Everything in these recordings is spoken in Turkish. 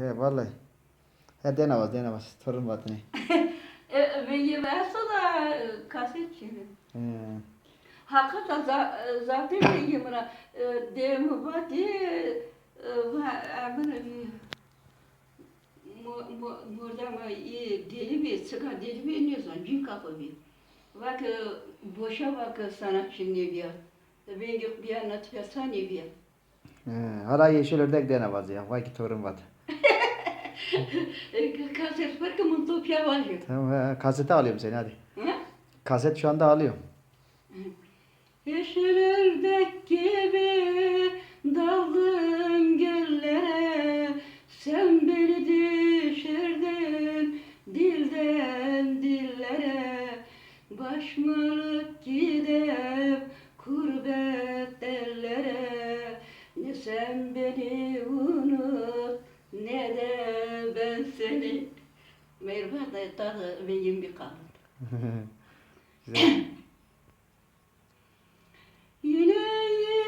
He vallahi. He denavaz denavaz. Torun vatını. E, ve yemeğe sonra e, kaset. He. Hakikaten za- zaten ben yemına devimi var diye aman burada mı deli bir sıkar deli bir iniyorsun cin kapı bir. Bak e, boşa bak sanatçı ne bir. Ben yok bir anlatıyor sen ne bir. Hala yeşil ördek denavaz ya. Vay ki torun vat. E, Kaset var ki mutlu piyavalcı. Tamam he. Kasete alıyorum seni hadi. Hı? Kaset şu anda alıyorum. Yeşil ördek gibi daldın göllere Sen beni düşürdün dilden dillere Başmalık gidip kurbet ellere Ne sen beni unut ne de Merve de tadı benim bir kalın. Güzel. Yine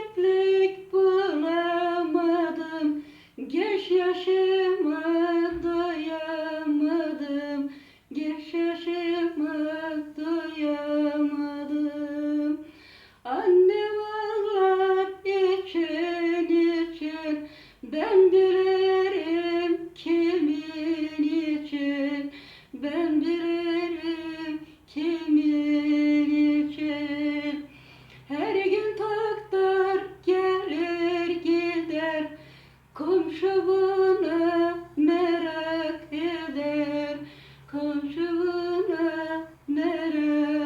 iplik bulamadım, geç yaşıma doyamadım, geç yaşıma doyamadım. Annem ağlar için için, ben bir Kavşağını merak eder, kavşağını merak